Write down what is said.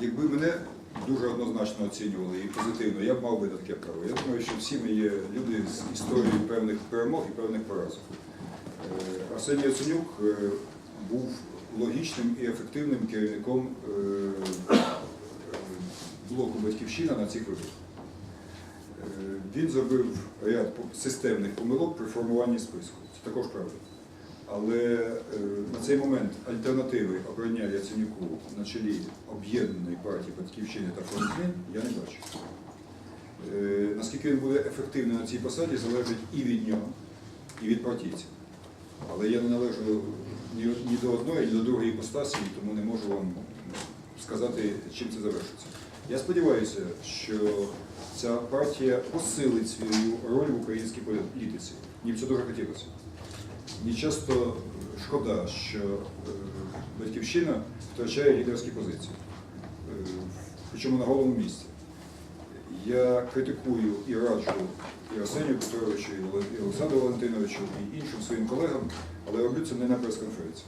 Якби мене дуже однозначно оцінювали і позитивно, я б мав би таке право. Я думаю, що всі ми є люди з історією певних перемог і певних поразок. Е, Арсеній Яценюк е, був логічним і ефективним керівником е, блоку Батьківщина на цих виборах. Він зробив ряд системних помилок при формуванні списку. Це також правда. Але е, на цей момент альтернативи обрання Яценюку на чолі об'єднаної партії Батьківщини та фронт я не бачу. Е, Наскільки він буде ефективним на цій посаді, залежить і від нього, і від партійців. Але я не належу ні, до одної, ні до другої іпостасії, тому не можу вам сказати, чим це завершиться. Я сподіваюся, що ця партія посилить свою роль в українській політиці. Мені б це дуже хотілося. Мені часто шкода, що е, батьківщина втрачає лідерські позиції, е, причому на головному місці. Я критикую і раджу і Арсенію Петровичу, і Олександру Валентиновичу, і іншим своїм колегам, але роблю це не на прес-конференції.